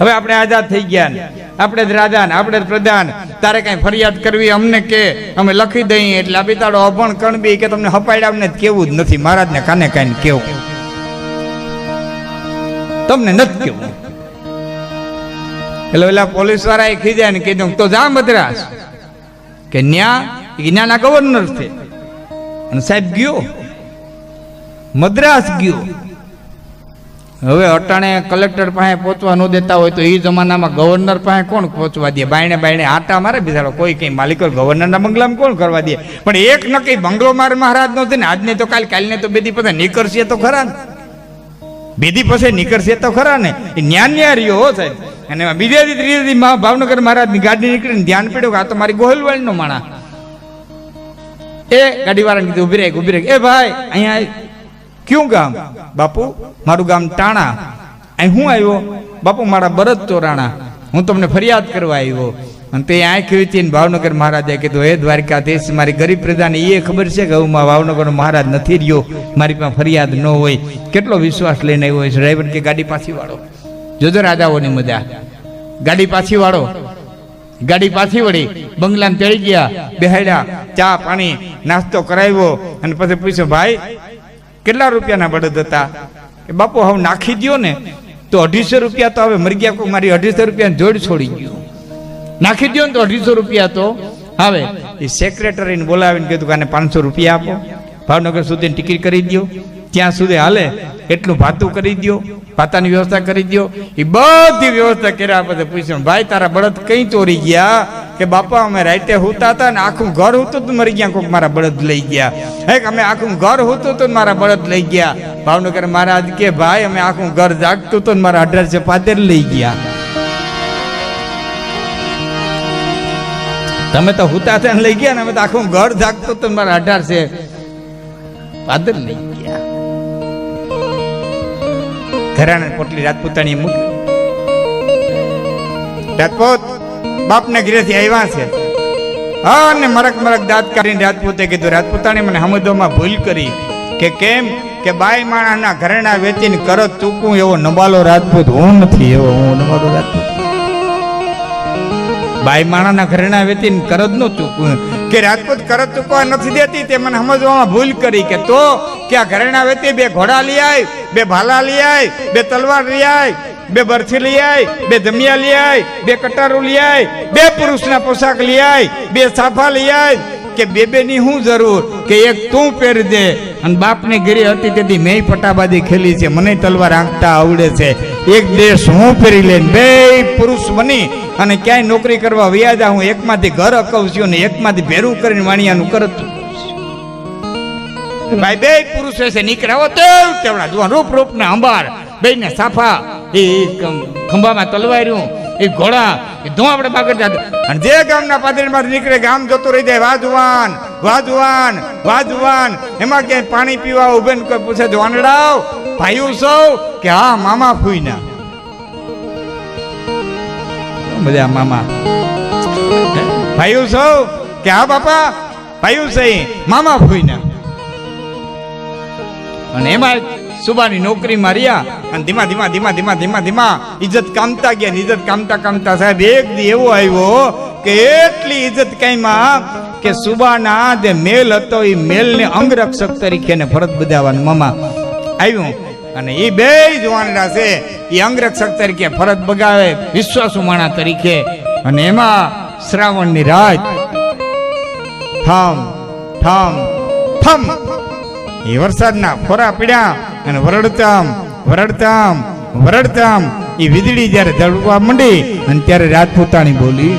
હવે આપણે આઝાદ થઈ ગયા આપણે જ રાજા ને, આપણે જ પ્રધાન. તારે કઈ ફરિયાદ કરવી અમને કે? અમે લખી દઈએ એટલે આ બિતાડો અભણ કણબી કે તમને હપાડ્યા અમને કેવું જ નથી. મહારાજને કાને કાને કેવું. તમને નથી કેવું. એટલે ઓલા પોલીસવાળા એ ખીજાય ને, કીધું, તો જા મદ્રાસ. કે ન્યા જ્ઞાના ગવર્નર છે. અને સાહેબ ગયો. મદ્રાસ ગયો. હવે અટાણે કલેક્ટર પાસે પહોંચવા ન દેતા હોય તો એ જમાનામાં ગવર્નર પાસે કોણ પહોંચવા દે? બાયણે બાયણે આટા મારે બિચારો કોઈ કંઈ માલિકો ગવર્નરના બંગલામાં કોણ કરવા દે? પણ એક નક્કી, બંગલો મારે મહારાજ નો છે ને, આજને તો કાલ, કાલને તો બેદી પછી નીકળશે તો ખરા ને. બેદી પછી નીકળશે તો ખરા ને. એ જ્ઞાન રહ્યો સાહેબ. અને બીજા દી, ત્રીજા દી ભાવનગર મહારાજની ગાડી નીકળીને ધ્યાન પડ્યું કે આ તો મારી ગોહલવાળનો માણા. એ ગાડીવાળાને કીધું, ઊભી રહે ઊભી રહે. એ ભાઈ, અહીંયા ક્યું ગામ? બાપુ, મારું ગામ ટાણા. અહીં હું આવ્યો? બાપુ, મારા બરદ ચોરાણા હું તમને ફરિયાદ કરવા આવ્યો. અને તે આંખ વીતી ભાવનગર મહારાજે કીધું, હે દ્વારકાધીશ, મારી ગરીબ પ્રજાને એ ખબર છે કે હું ભાવનગરનો મહારાજ નથી રહ્યો. મારી પાસે ફરિયાદ ન હોય. કેટલો વિશ્વાસ લઈને આવ્યો હોય ડ્રાઈવર કે ગાડી પાછી વાળો? જોજો રાજાઓની મજા. ગાડી પાછી વાળો. ગાડી પાછી વળી. બંગલાને ચડી ગયા, બેહાડ્યા. ચા, પાણી, નાસ્તો કરાવ્યો. અને પછી પૂછ્યું, ભાઈ કેટલા રૂપિયાના બળદ હતા? કે બાપુ, હવે નાખી દો ને. તો અઢીસો રૂપિયા તો હવે મરી ગયા મારી અઢીસો રૂપિયા જોડ છોડી ગયો નાખી દ્યો ને તો અઢીસો રૂપિયા તો. હવે એ સેક્રેટરીને બોલાવીને કીધું કે આને પાંચસો રૂપિયા આપો. ભાવનગર સુધી ટિકિટ કરી દો ત્યાં સુધી હાલે, એટલું ભાતું કરી દો ભાતાની વ્યવસ્થા કરી દો એ બધી વ્યવસ્થા કર્યા પછી પૂછ્યું, ભાઈ, તારા બળદ કઈ ચોરી ગયા? કે બાપા, અમે રાતે હોતા હતા ને આખું ઘર હતું તો મરી ગયા કોઈક મારા બળદ લઈ ગયા. હે, અમે આખું ઘર હોતું તો મારા બળદ લઈ ગયા. ભાવનગર મહારાજ કે, ભાઈ, અમે આખું ઘર જાગતું તો મારા અઢારસો પાતેર લઈ ગયા. તમે તો હુતા થઈને લઈ ગયા ને, અમે તો આખું ઘર જાગતું તો મારા અઢાર છે પાદર લઈ ગયા. ઘરાણા પોટલી રાજપૂતાણી મૂકી. રાજપૂત બાપને ઘરેથી આવ્યા છે. હા મરક મરક દાંત કાઢીને રાજપૂતે કીધું રાજપૂતાણી મને સમજવામાં ભૂલ કરી કે કેમ કે બાઈ માણસના ઘરેણા વેચીને કરત ચૂકું એવો નબાલો રાજપૂત હું નથી, એવો હું નબાલો રાજપૂત. બાઈ માણાના ઘરેણા વેચીને કરજ નો ચૂકવું. કે રાજપૂત કરત ચૂકવા નથી દેતી તે મને સમજવામાં ભૂલ કરી કે તો કે આ ઘરેણા વેચી બે ઘોડા લઈ આય, બે ભાલા લઈ આય, બે તલવાર લઈ આય બે બરછી લઈ આય, બે ધમિયા લઈ આય, બે કટારો લઈ આય, બે પુરુષના પોશાક લઈ આય, બે સાફા લઈ આય, કે બે બે ની શું જરૂર? કે એક તું પહેરી દે. અને બાપની ઘરે હતી તેથી મેં પટાબાદી ખેલી છે. મને તલવાર આંકતા આવડે છે. એક દેશ હું પહેરી લઈને. બે પુરુષ બની અને ક્યાંય નોકરી કરવા વ્યાજા હું એકમાંથી ઘર અકવશું ને એકમાંથી ભેરું કરીને વાણિયાનું કરતું ભાઈ, બે પુરુષ છે નીકળ્યા તેવડા જુઓ, રૂપ રૂપ ને અંબાર. બે ને સાફા. એ ખંભામાં તલવાર્યું. એ ઘોડા, એ ધો આપણે બાગર જાત અને જે ગામના પાદરીમાંથી નીકળે, ગામ જતું રહી જાય, વાજવાન વાજવાન વાજવાન. એમાં ક્યાંય પાણી પીવા ઉભે કોઈ પૂછે જોનડાવ ભાઈઓ સૌ? કે, હા, મામા ફૂઈના. બધા મામા. ભાઈઓ સૌ? કે, હા, બાપા, ભાઈઓ સહી, મામા ફૂઈના. અને એમાં સુબાની નોકરી માર્યા અને ધીમા ધીમા ધીમા ધીમા ધીમા ધીમા ઇજ્જત કામતા ગયા ઇજ્જત કામતા કામતા સાહેબ એક દી એવો આવ્યો કે એટલી ઇજ્જત કાંઈમાં કે સુબાના જે મેલ હતો એ મેલને અંગરક્ષક તરીકે ને ફરજ બજાવવાનું મામા. આવ્યું. અને એ બે જવાનડા છે એ અંગરક્ષક તરીકે ફરજ બગાવે, વિશ્વાસુ માણા તરીકે. અને એમાં શ્રાવણની રાત. થમ થમ થમ એ વરસાદના ફોરા પીડ્યા. અને વરડતામ વરડતામ વરડતામ. એ વીજળી જ્યારે ધડકવા માંડી અને ત્યારે રાજપૂતાણી બોલી,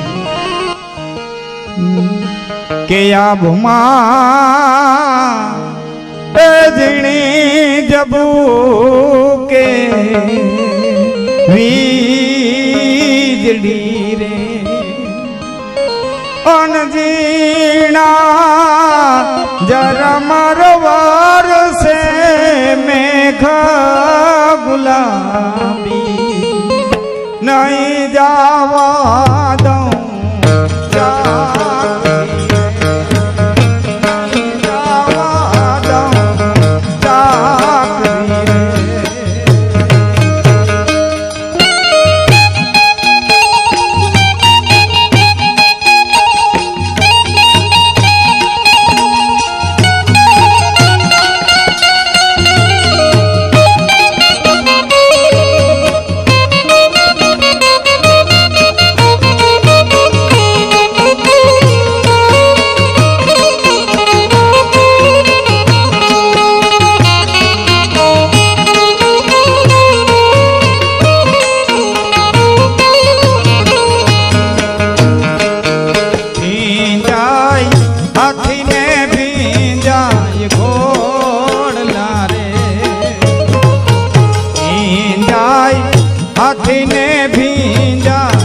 કે આ ભૂમા જબુ કે વીજળી રે? અણજીણા જરમર વરસે મેઘ ગુલાબી નહીં જાવા દઉં. ચાકરી મેળીને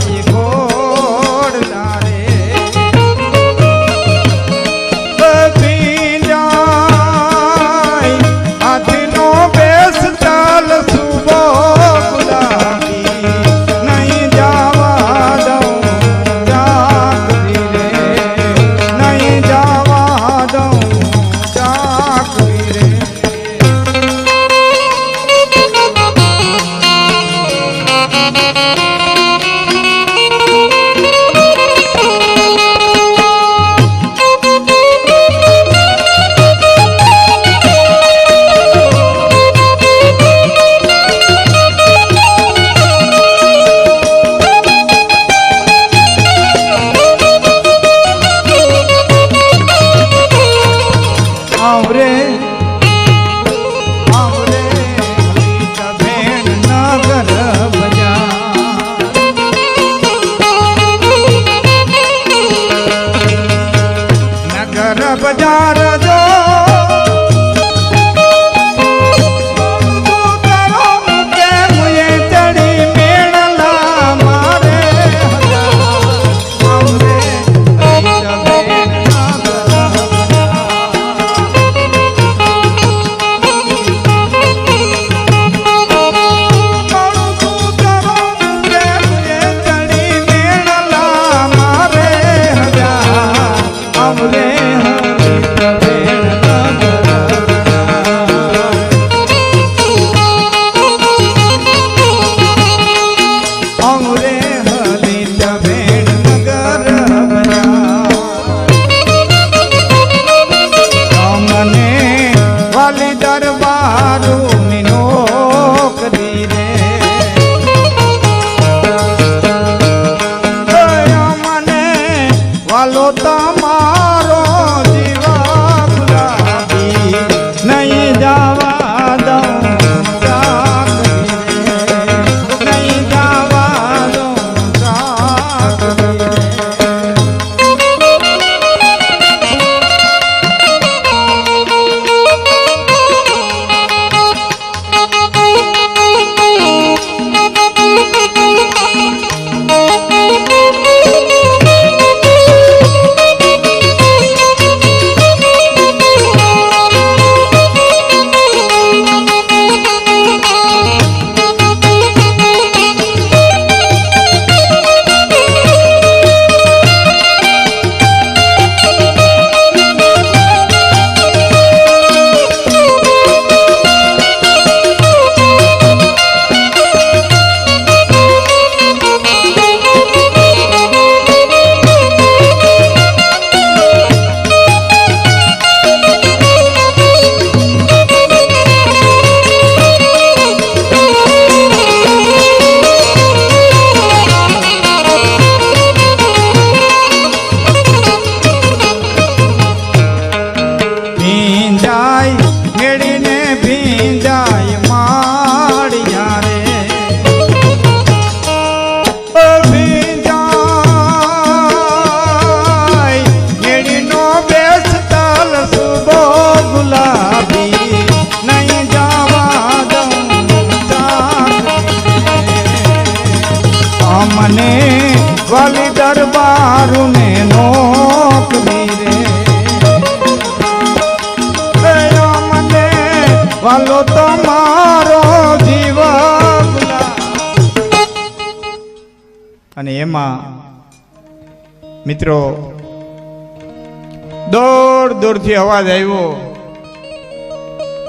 દૂર દૂરથી અવાજ આવ્યો.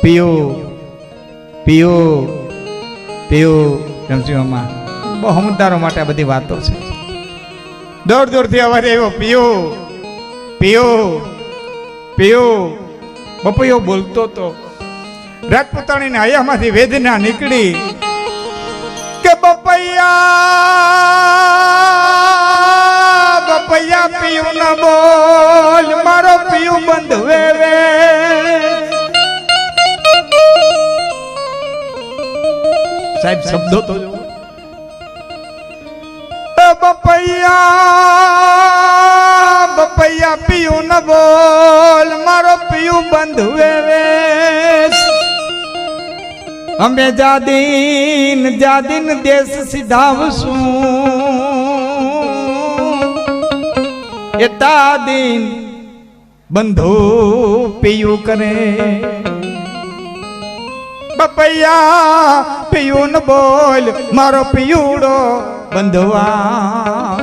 પીઓ પીઓ પીયું રમજીઓમાં બહુ સમજદારો માટે આ બધી વાતો છે. દૂર દૂરથી અવાજ આવ્યો, પીઓ પીઓ પીઓ. બપૈયો બોલતો તો રાજપૂતાણીના હયામાંથી વેદના નીકળી કે, બપૈયા બપૈયા પીયું ન બોલ. મારો પીયું બંધ વેવે. સાહેબ, શબ્દો તો જો બપૈયા બપૈયા પીયું ન બોલ, મારો પીયું બંધ વેવે. અમે જાદીન જાદીન દેશ સીધાવશું. એ તાદીન બંધુ પીયું કરે. બપૈયા પિયું ન બોલ મારો પીયુડો બંધવા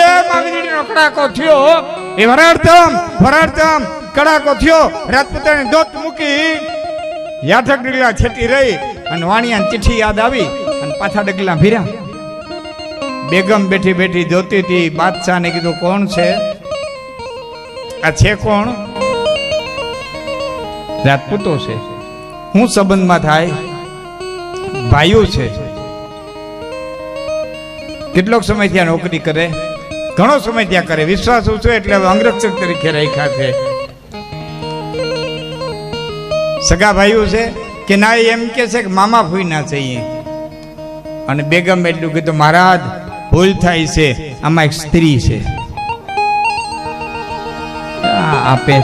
એ માગણી કડાકો થયો. એ વરાડતમ વરાડતમ કડાકો થયો. રાજપૂતાને દોત મૂકી યાઠક ડગલા છેટી રહી અને વાણિયાની ચિઠ્ઠી યાદ આવી અને પાછા ડગલા ભીર્યા. બેગમ બેઠી બેઠી જોતી હતી બાદશાહને કીધું કોણ છે? આ છે કોણ? રાજપૂતો છે. હું સંબંધમાં થાય? ભાઈઓ છે. કેટલોક સમય ત્યાં નોકરી કરે? ઘણો સમય ત્યાં કરે. વિશ્વાસ ઓછો એટલે હવે અંગરક્ષક તરીકે રાખ્યા છે. સગા ભાઈઓ છે કે ના એમ કે છે કે મામા ફૂઈ ના છે અને બેગમ એટલું કીધું મહારાજ ભૂલ થાય છે. આમાં એક સ્ત્રી છે. આ આપે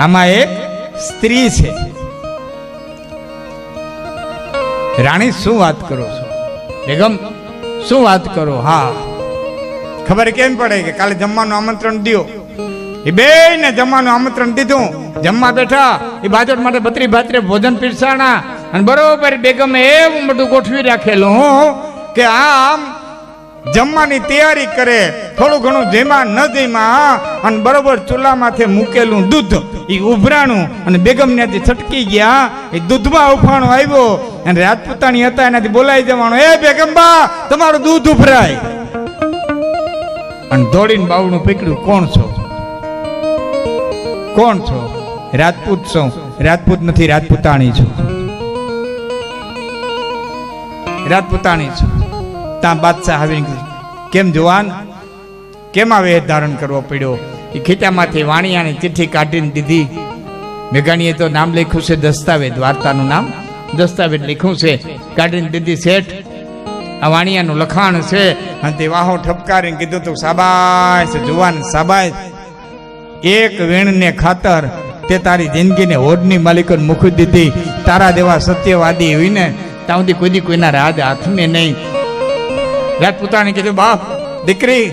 આમાં એક સ્ત્રી છે. રાણી, શું વાત કરો છો? બેગમ, શું વાત કરો? હા. ખબર કેમ પડે કે કાલે જમવાનું આમંત્રણ દિયો. એ બે ને જમવાનું આમંત્રણ દીધું. જમવા બેઠા, એ બાજટ માટે બત્રી ભાત્રે ભોજન પીરસાણા. અને બરોબર બેગમે એવું બધું ગોઠવી રાખેલું. હું કે આમ જમવાની તૈયારી કરે, થોડું ઘણું જેમાં ન જેમાં, અને બરોબર ચૂલામાંથી મૂકેલું દૂધ. એ ઉભરાણું, અને બેગમ ત્યાંથી છટકી ગયા. એ દૂધમાં ઉફાણો આવ્યો, અને રાજપૂતાણી હતા, એનાથી બોલાઈ જવાનું, એ બેગમબા, તમારું દૂધ ઉભરાય. અને દોડીને બાવડું પીકડ્યું, કોણ છો? કોણ છો? રાજપૂત છો? રાજપૂત નથી, રાજપૂતાણી છું. રાજપૂતાણી છું. ત્યાં બાદશાહ આવીને કેમ જુવાન? કેમ આવે ધારણ કરવો પડ્યો? એ ખીચામાંથી વાણિયાની ચિઠ્ઠી કાઢીને દીધી. મેઘાણીએ તો નામ લખ્યું છે દસ્તાવેજ, વાર્તાનું નામ. દસ્તાવેજ લખ્યું છે, કાઢીને દીધી શેઠ. આ વાણિયાનું લખાણ છે. અને તે વાહો ઠપકારીને કીધું તું, સાબાશ, જુવાન, સાબાશ. એક વીણને ખાતર તે તારી જિંદગીને હોડની માલિકોને મૂકી દીધી. તારા દેવા સત્યવાદી હોય ને ત્યાં સુધી કોઈ કોઈના રાજ હાથમે નહીં. રાજપૂતાણી કીધું, બાપ, દીકરી,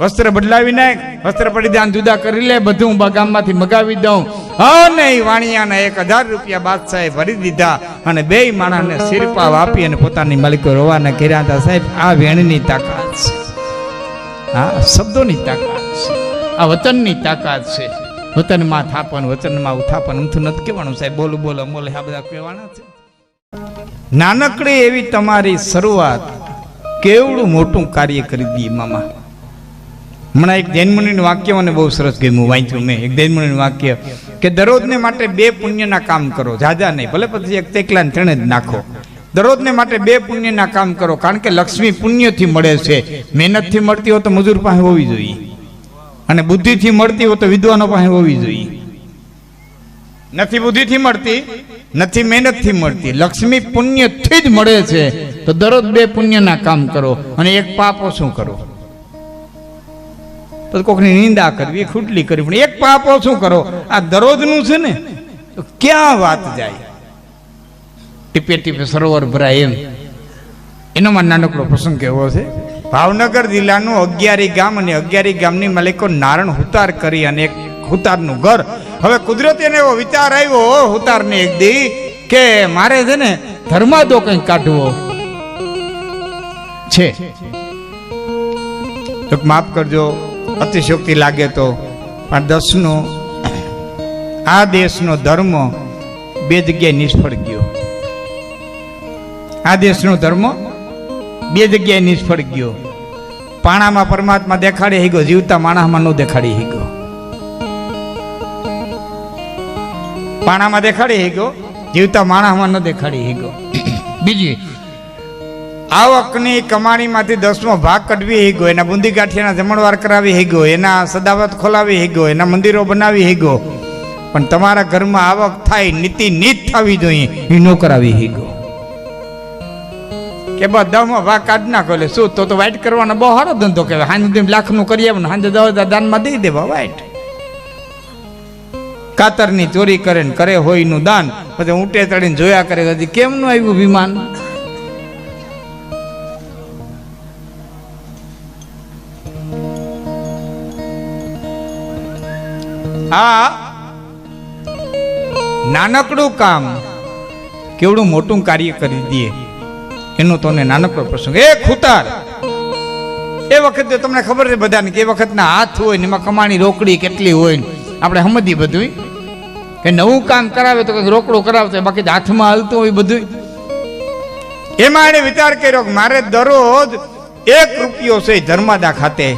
વસ્ત્ર બદલાવી નાખ, વસ્ત્ર પરિધાન જુદા કરી લે, બધું ગામમાંથી મગાવી દઉં. અને વાણિયાના એક હજાર રૂપિયા બાદશાહે ભરી દીધા અને બે માણસને શિરપાવ આપી અને પોતાની માલિકો રવાના કર્યા હતા. સાહેબ, આ વેણની તાકાત છે. આ શબ્દોની તાકાત છે. આ વતનની તાકાત છે. વતનમાં થાપન વતનમાં ઉથાપન ઊંથું નથી કહેવાનું. સાહેબ, બોલું, બોલો, બોલે, આ બધા કહેવાના છે. નાનકડી એવી તમારી શરૂઆત કેવડું મોટું કાર્ય કરી દઈએ મામા. હમણાં એક જૈનમુનિનું વાક્ય મને બહુ સરસ ગમ્યું, વાંચ્યું મેં. એક જૈનમુનિનું વાક્ય કે દરરોજને માટે બે પુણ્યના કામ કરો, જાજા નહીં, ભલે પછી એક તેકલા ત્રણે જ નાખો. દરરોજને માટે બે પુણ્યના કામ કરો, કારણ કે લક્ષ્મી પુણ્યથી મળે છે. મહેનતથી મળતી હોય તો મજૂર પાસે હોવી જોઈએ. અને બુદ્ધિથી મળતી હોય તો વિદ્વાનો પાસે હોવી જોઈએ. નથી બુદ્ધિથી મળતી નથી, મહેનતથી મળતી. લક્ષ્મી પુણ્યથી જ મળે છે. તો દરરોજ બે પુણ્યના કામ કરો અને એક પાપો શું કરો? તો કોકની નિંદા કરવી ખૂટલી કરવી, પણ એક પાપો શું કરો? આ દરરોજનું છે ને, તો ક્યાં વાત જાય? ટીપે ટીપે સરોવર ભરાય એમ. એનોમાં નાનકડો પ્રસંગ કેવો છે? ભાવનગર જિલ્લાનું અગિયારી ગામ અને અગિયારી ગામની માલિકો નારણ હુતાર કરી અને એક હુતારનું ઘર હવે કુદરતી એને એવો વિચાર આવ્યો ઉતારની એક દી, કે મારે છે ને ધર્માદો કંઈક કાઢવો. છે. માફ કરજો અતિશોક્તિ લાગે તો, પણ દસનો, આ દેશનો ધર્મ બે જગ્યાએ નિષ્ફળ ગયો. આ દેશનો ધર્મ બે જગ્યાએ નિષ્ફળ ગયો. પાણામાં પરમાત્મા દેખાડી ગયો, જીવતા માણસમાં ન દેખાડી ગયો. પાણામાં દેખાડી ગયો જીવતા માણસમાં ન દેખાડી ગયો બીજી, આવકની કમાણીમાંથી દસમો ભાગ કઢવી હી ગયો એના બુંદી ગાંઠિયાના જમણવાર કરાવી હી ગયો એના સદાવત ખોલાવી હી ગયો એના મંદિરો બનાવી હી ગયો પણ તમારા ઘરમાં આવક થાય, નીતિ નીત થવી જોઈએ, એ નો કરાવી હી ગયો કે બધામાં ભાગ કાઢ નાખો, એટલે શું? તો તો વાઇટ કરવાનો બહુ સારો ધંધો કહેવાય. હાંજ લાખનું કરી આવે ને હાંજે દાનમાં દઈ દેવા વાઇટ કાતરની ચોરી કરે ને કરે હોયનું દાન. પછી ઊંટે ચડીને જોયા કરે હજી કેમનું આવ્યું વિમાન? આ નાનકડું કામ. કેવડું મોટું કાર્ય કરી દે. એનો તને નાનકડો પ્રસંગ. એ ખૂતાર. એ વખતે તમને ખબર છે બધાને કે એ વખતના હાથ હોય ને એમાં કમાણી રોકડી કેટલી હોય આપણે સમજીએ બધું કે નવું કામ કરાવે તો કંઈક રોકડું કરાવતો બાકી હાથમાં હાલતું હોય બધું એમાં એણે વિચાર કર્યો કે મારે દરરોજ એક રૂપિયો છે ધર્માદા ખાતે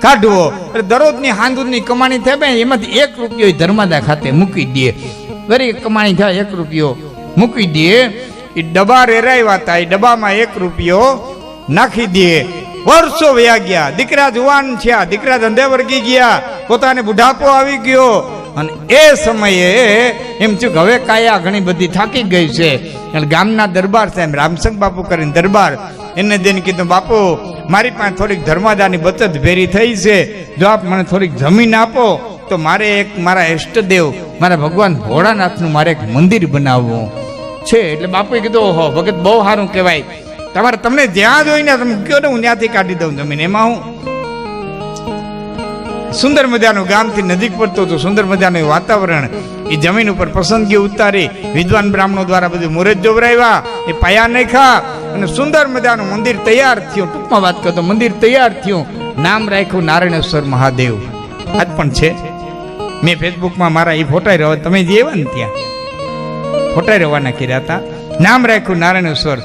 કાઢવો. એટલે દરરોજની હાંદુની કમાણી થાય એમાંથી એક રૂપિયો ધર્માદા ખાતે મૂકી દે. દરેક કમાણી થાય, એક રૂપિયો મૂકી દે. એ ડબ્બા રેરાવ્યા હતા, એ ડબ્બામાં એક રૂપિયો નાખી દે. વર્ષો વ્યા ગયા. દીકરા જુવાન થયા. દીકરા ધંધે વર્ગી ગયા. પોતાને બુઢાપો આવી ગયો. અને એ સમયે એમ થયું કે હવે કાયા ઘણી બધી થાકી ગઈ છે. ગામના દરબાર સાહેબ, રામસંગ બાપુ કરીને દરબાર, એને જઈને કીધું, બાપુ, મારી પાસે થોડીક ધર્માદાની બચત ભેરી થઈ છે. જો આપ મને થોડીક જમીન આપો, તો મારે એક મારા ઈષ્ટદેવ, મારા ભગવાન ભોળાનાથનું મારે એક મંદિર બનાવવું છે. એટલે બાપુએ કીધું, ઓહો, ભગત બહુ સારું કહેવાય. તમારે તમને જ્યાં જોઈને તમે કહો ને, હું ત્યાંથી કાઢી દઉં જમીન. એમાં હું સુંદર મજાનું ગામથી નજીક પડતું હતું. સુંદર મજાનું વાતાવરણ, એ જમીન ઉપર પસંદગી ઉતારી વિદ્વાન બ્રાહ્મણો દ્વારા બધું મુહૂર્ત જોવરાવ્યા એ પાયા નાખ્યા અને સુંદર મજાનું મંદિર તૈયાર થયું. ટૂંકમાં વાત કરતો મંદિર તૈયાર થયું. નામ રાખ્યું નારાયણેશ્વર મહાદેવ. આજ પણ છે. મેં ફેસબુકમાં મારા એ ફોટા રહ્યો તમે જે એવા ને ત્યાં. ફોટા રવાના કર્યા હતા. નામ રાખ્યું નારાયણેશ્વર.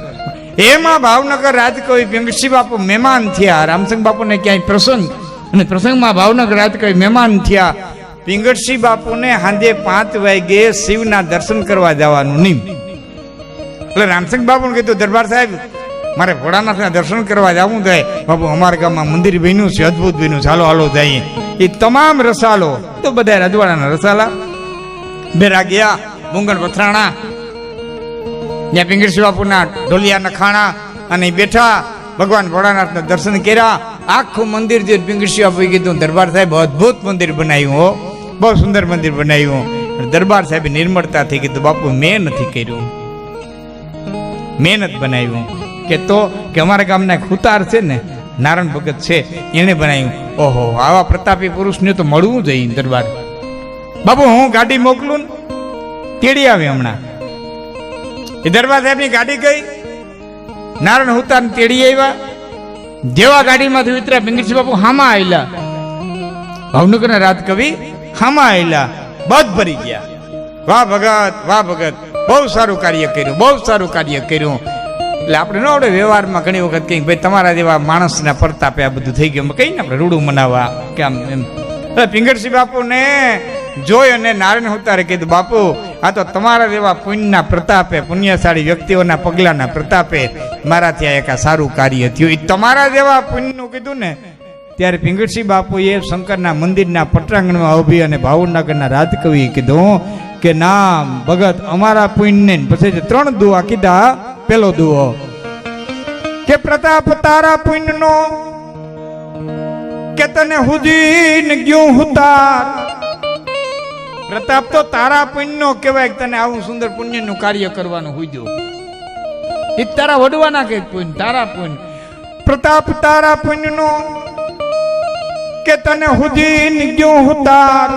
એમાં ભાવનગર રાજકવિ વ્યંગસિંહ બાપુ મહેમાન થયા. રામસંગ બાપુને ક્યાંય પ્રસંગ અને પ્રસંગમાં ભાવનગર રાજકવિ મહેમાન થયા. પિંગળસિંહ બાપુને સાંજે પાંચ વાગે શિવના દર્શન કરવા જવાનું નહીં એટલે રામસંગ બાપુને કીધું, દરબાર સાહેબ, મારે ભોળાનાથના દર્શન કરવા જવું થાય બાપુ, અમારા ગામમાં મંદિર બન્યું છે, અદ્ભુત બન્યું છે. હાલો હાલો જઈએ. એ તમામ રસાલો, તો બધા રજવાડાના રસાલા. બેરા ગયા મુંગણ પથરાણા ત્યાં પિંગળસિંહ બાપુના ઢોલિયા નખાણા અને બેઠા, ભગવાન ભોળાનાથના દર્શન કર્યા. આખું મંદિર જે પિંગળસિંહ આપી કીધું, દરબાર સાહેબ, અદ્ભુત મંદિર બનાવ્યું હો. બહુ સુંદર મંદિર બનાવ્યું દરબાર સાહેબ નિર્મળતાથી કીધું, બાપુ, મેં નથી કર્યું. મહેનત બનાવ્યું. કે તો કે અમારા ગામના ખુતાર છે ને, નારાયણ ભગત છે, એણે બનાવ્યું. ઓહો, આવા પ્રતાપી પુરુષને તો મળવું જોઈએ દરબાર. બાપુ, હું ગાડી મોકલું તેડી આવે હમણાં. એ દરબાર સાહેબની ગાડી ગઈ. નારાયણ હુતાર તેડી આવ્યા. જેવા ગાડીમાંથી ઉતર્યા. પિંગળસિંહ બાપુ હામાં આવેલા ભાવનગરના રાજકવિ હામાં આવેલા બધ ભરી ગયા. વાહ ભગત વાહ ભગત. બહુ સારું કાર્ય કર્યું, બહુ સારું કાર્ય કર્યું. એટલે આપણે ન આવડે વ્યવહારમાં ઘણી વખત કંઈક ભાઈ તમારા જેવા માણસના પરતાપે આ બધું થઈ ગયું. કહીને આપણે રૂડું મનાવવા, કે આમ એમ. એટલે પિંગળસિંહ બાપુને જોઈ અને નારાયણ ઉતારે કીધું, બાપુ, આ તો તમારા જેવા પુણ્યના પ્રતાપે, પુણ્યશાળી વ્યક્તિઓના પગલાના પ્રતાપે મારાથી આ એક સારું કાર્ય થયું. એ તમારા જેવા પુણ્યનું કીધું ને, ત્યારે પિંગળસિંહ બાપુએ શંકરના મંદિરના પટાંગણમાં ઊભી અને ભાવનગરના રાજકવિએ કીધું કે ના ભગત, અમારા પુણ્યને. પછી ત્રણ દુઆ કીધા, પેલો દુઓ કે, પ્રતાપ તારા પુણ્યનો, કે તને હુજીન ગયું હુતાર પ્રતાપ તો તારા પુણ્યનો કહેવાય તને આવું સુંદર પુણ્યનું કાર્ય કરવાનું હુજ્યો એ તારા વડવાના કે પુણ્ય, તારા પુણ્ય. પ્રતાપ તારા પુણ્યનો કે તને હુદીન ગયું હુતાર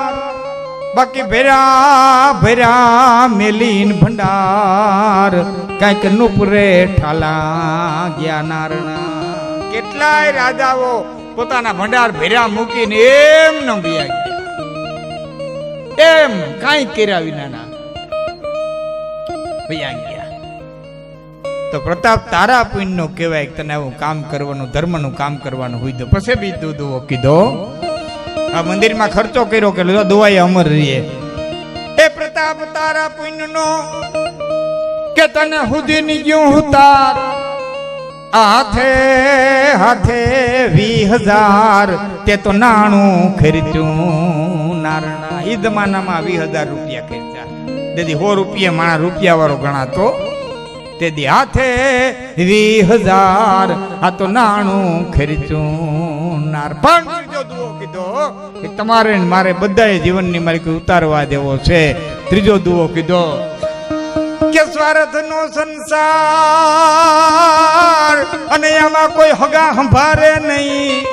બાકી ભેરા ભેરા મેલીન ભંડાર. કાંઈક નુપરે ઠાલા ગયા નારણા. કેટલાય રાજાઓ પોતાના ભંડાર ભેરા મૂકીને એમ ન ગયા એમ કાંઈ કર્યા વિનાના. ભૈયા ગયા. તો પ્રતાપ, તારા પુણ્યનો કહેવાય તને આવું કામ કરવાનું, ધર્મનું કામ કરવાનું હોય તો પછી બી દૂધો કીધો. આ મંદિરમાં ખર્ચો કર્યો કે લો દુવાઈ અમર રહીએ. એ પ્રતાપ, તારા પુણ્યનો કે તને હુદીની ગયું હુતાર આ હાથે હાથે વી હજાર, તે તો નાણું ખરીદ્યું. નારણા એ જમાનામાં વી હજાર રૂપિયા ખર્ચા તેથી સો રૂપિયા માણા રૂપિયા વાળો ગણાતો. તે હાથે વી હજાર, આ તો નાણું ખર્ચું નાર. પણ ત્રીજો કીધો કે તમારે મારે બધાએ જીવનની માલિકી ઉતારવા દેવો છે. ત્રીજો દુઓ કીધો કે સ્વાર્થ નો સંસાર અને એમાં કોઈ હગા સંભારે નહીં.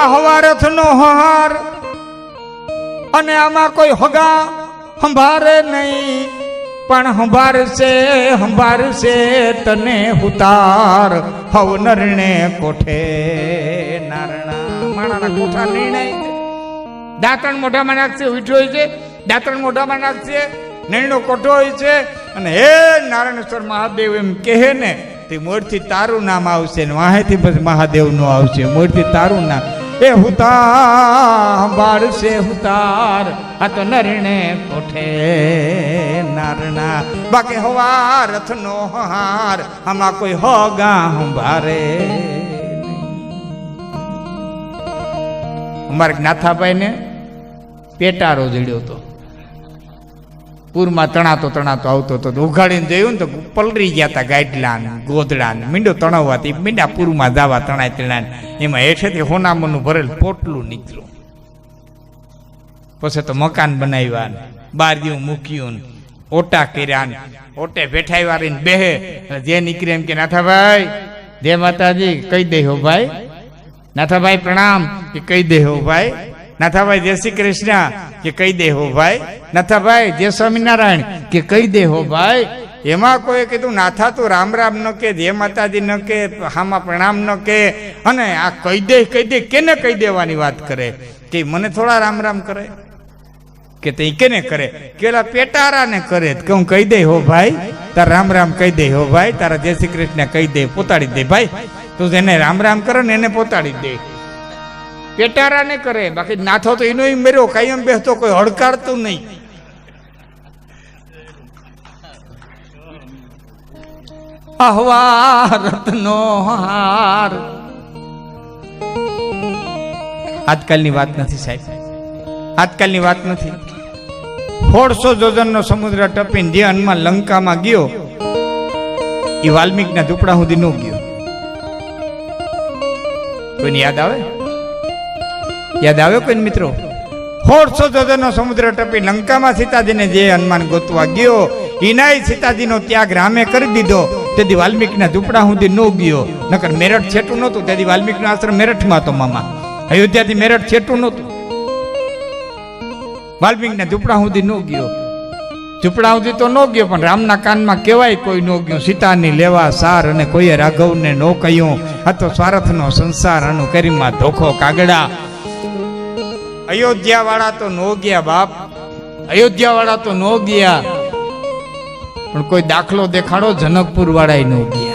આ હવારથ નો હાર અને આમાં કોઈ હગા સંભારે નહીં. પણ સંભારશે સંભારશે તને હુતાર હવ નરણે કોઠે નારણા. માણાના કોઠા નિર્ણય દાંતણ મોઢામાં નાખશે ઉઠ્યો હોય છે. દાંતણ મોઢામાં નાખશે નૈણો કોઠો હોય છે. અને હે નારાયણેશ્વર મહાદેવ, એમ કહે ને, તે મોરથી તારું નામ આવશે ને વાહેથી પછી મહાદેવનું આવશે. મોરથી તારું નામ. એ હુતાર બાળશે હુતાર. આ તો નરણે કોઠે નારણા બાકી હવા રથનો હાર આમાં કોઈ હોગા અમારે નાથાભાઈ ને પેટારો જડ્યો હતો. પૂરમાં તણાતો તણાતો આવતો હતો. ઉઘાડીને જોયું ને તો પલરી ગયા હતા ગાઈડલા ગોદડા મીંડો તણાવવાથી, મીંડા પૂરમાં દાવા તણાય તણાય એમાં હેઠેથી હોનામોનું ભરેલ પોટલું નીકળ્યું. પછી તો મકાન બનાવ્યા ને બારીઓ મૂક્યું ને, ઓટા કર્યા ઓટે બેઠાઈ ને બેહે. જે નીકળે એમ કે, નાથાભાઈ, જય માતાજી, કહી દે હો ભાઈ. નાથાભાઈ પ્રણામ કે, કહી દે હો ભાઈ. નાથાભાઈ, જય શ્રી કૃષ્ણ. કે કહી દે હો ભાઈ. નાથાભાઈ, જય સ્વામિનારાયણ. કે કહી દે હો ભાઈ. એમાં કોઈ કીધું, નાથા તું રામ રામ ન કે, જય માતાજી ન કે, હામાં પ્રણામ ન કે. અને આ કહી દે કહી દે, કેને કહી દેવાની વાત કરે? કે મને થોડા રામ રામ કરે? કે તે કેને કરે? કેલા પેટારા ને કરે? કે હું કહી દે હો ભાઈ, તાર રામ રામ કહી દે હો ભાઈ, તારા જય શ્રી કૃષ્ણ કહી દે, પોતાડી દે ભાઈ. તું એને રામ રામ કરે ને એને પોતાડી દે. પેટારા ને કરે. બાકી નાથો તો એનો મેર્યો, કાયમ બેસતો કોઈ હડકારતું નહીં. અહવા રત્નો હાર. આજકાલની વાત નથી સાહેબ. આજકાલની વાત નથી. સોળસો જોજનનો સમુદ્ર ટપીને જે હનુમાન લંકામાં ગયો, એ વાલ્મીકના ઝૂંપડા સુધી ન ગયો. કોઈને યાદ આવે? યાદ આવ્યો કોઈ મિત્રો? સોળસો જોજનનો સમુદ્ર ટપી લંકામાં સીતાજીને જે હનુમાન ગોતવા ગયો એનાય સીતાજીનો ત્યાગ રામે કરી દીધો. તેથી વાલ્મીકના ઝૂંપડા સુધી નો ગયો. નકર મેરઠ છેટું નહોતું. તેથી વાલ્મીકનો આશ્રમ મેરઠમાં હતો મામા. અયોધ્યાથી મેરઠ છેટું નહોતું. વાલ્મીકના ઝૂંપડા સુધી ન ગયો. ઝૂંપડા સુધી તો ન ગયો, પણ રામના કાનમાં કહેવાય કોઈ ન ગયું. સીતાની લેવા સાર અને કોઈએ રાઘવને ન કહ્યું. આ તો સ્વાર્થનો સંસાર અનુ કરીમાં ધોખો કાગડા. અયોધ્યા વાળા તો નો ગયા બાપ. અયોધ્યા વાળા તો નો ગયા. પણ કોઈ દાખલો દેખાડો જનકપુર વાળા નો ગયા.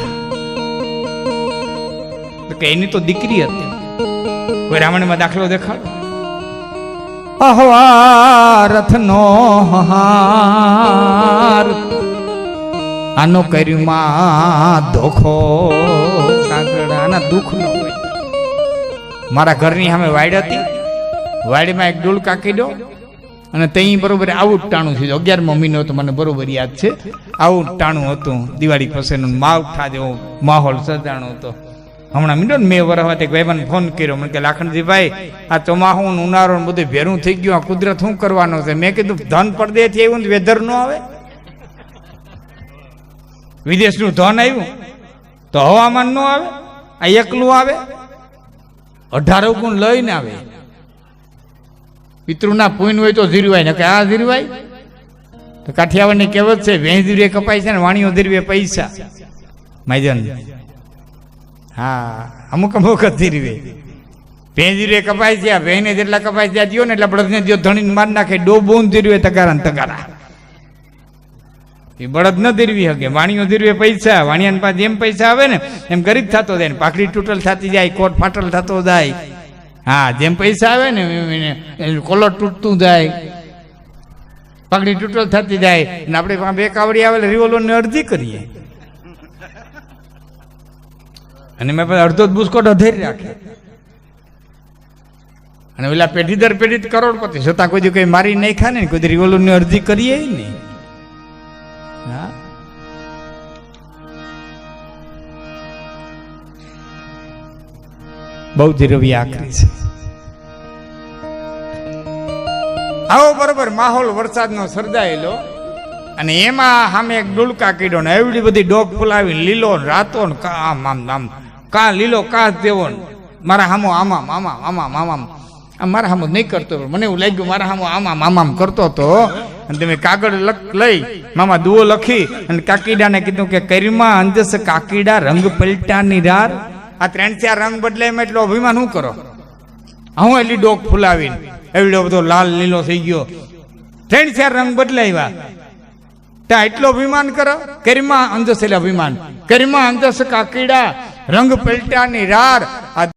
કે એની તો દીકરી હતી. કોઈ રાવણમાં દાખલો દેખાડો? અહવા રથનો હાર. આનો કર્યુમાં ધોખો. આના દુઃખ ન મારા ઘરની સામે વાડ હતી. વાડીમાં એક ડોલ કાકી દો અને ત્યાં બરોબર આવું ટાણું થયું. અગિયારમો મહિનો તો મને બરોબર યાદ છે. આવું ટાણું હતું. દિવાળી પછીનું માવઠા જેવો માહોલ સજાણો હતો. હમણાં મીડો ને મેં વરહવાથી એક ભાઈબંધ ફોન કર્યો. મને કે, લાખણજીભાઈ, આ ચોમાહું ઉનાળો બધું ભેરું થઈ ગયું. આ કુદરત શું કરવાનો છે? મેં કીધું, ધન પડદેથી આવ્યું ને વેધર નો આવે. વિદેશનું ધન આવ્યું તો હવામાન નો આવે. આ એકલું આવે. અઢારો ગુણ લઈને આવે. પિતૃના પૂન હોય તો ધીરવાય ને કે આ ધીરવાય તો કાઠિયાવાડની કહેવત છે ભેંસ ધીરે કપાય છે ને વાણીઓ ધીરવે પૈસા. માયજન હા, અમુક અમુક જ ધીરવે ભેંજીરે કપાય છે ભેંને જેટલા કપાય ત્યાં દિયો ને એટલે બળદને દિયો ધણીને માર નાખે. ડોબોન ધીરવે તગારા ને તગારા. એ બળદ ન ધીરવી શકે. વાણીઓ ધીરવે પૈસા. વાણિયાની પાસે જેમ પૈસા આવે ને, એમ ગરીબ થતો જાય પાકડી તૂટલ થતી જાય, કોટ ફાટલ થતો જાય. હા, જેમ પૈસા આવે ને કોલર તૂટતું જાય. પાકડી તૂટલ થતી જાય. ને આપણે બે કાવડી આવે રિવોલ્વરની અરજી કરીએ. અને મેં પછી અડધો જ બુસ્કોટ અધેરી રાખે અને પેલા પેઢી દર પેઢી કરોડપતિ. છતાં કોઈ કઈ મારી નહીં ખાને કોઈ રિવોલ્વરની અરજી કરીએ નહીં. બહુ ધીરવી આકરી છે આવો બરોબર માહોલ વરસાદનો સર્જાયેલો. અને એમાં સામે એક ડુલકા કીડો ને એવડી બધી ડોગ ફુલાવી લીલો ને રાતો ને આમ આમ આમ. કા લીલો કાચ દેવો ને. મારા હામો આમામ આમામ આમામ આમામ આમ મારા હામો નહીં કરતો મને એવું લાગ્યું મારા હામો આમામ આમામ કરતો હતો. અને તમે કાગળ લઈ મામા દુઓ લખી. અને કાકીડાને કીધું કે કરીમાં અંજસ કાકીડા રંગ પલટાની રાર. આ ત્રણ ચાર રંગ બદલાય એમાં એટલો અભિમાન શું કરો? હું એટલી ડોક ફુલાવીને એવડો બધો લાલ, લીલો થઈ ગયો. ત્રણ ચાર રંગ બદલાવ્યા ત્યાં એટલો અભિમાન કરો? કરીમાં અંજસ એટલે અભિમાન. કરીમાં અંજસ કાકીડા, રંગ પલટાની રાર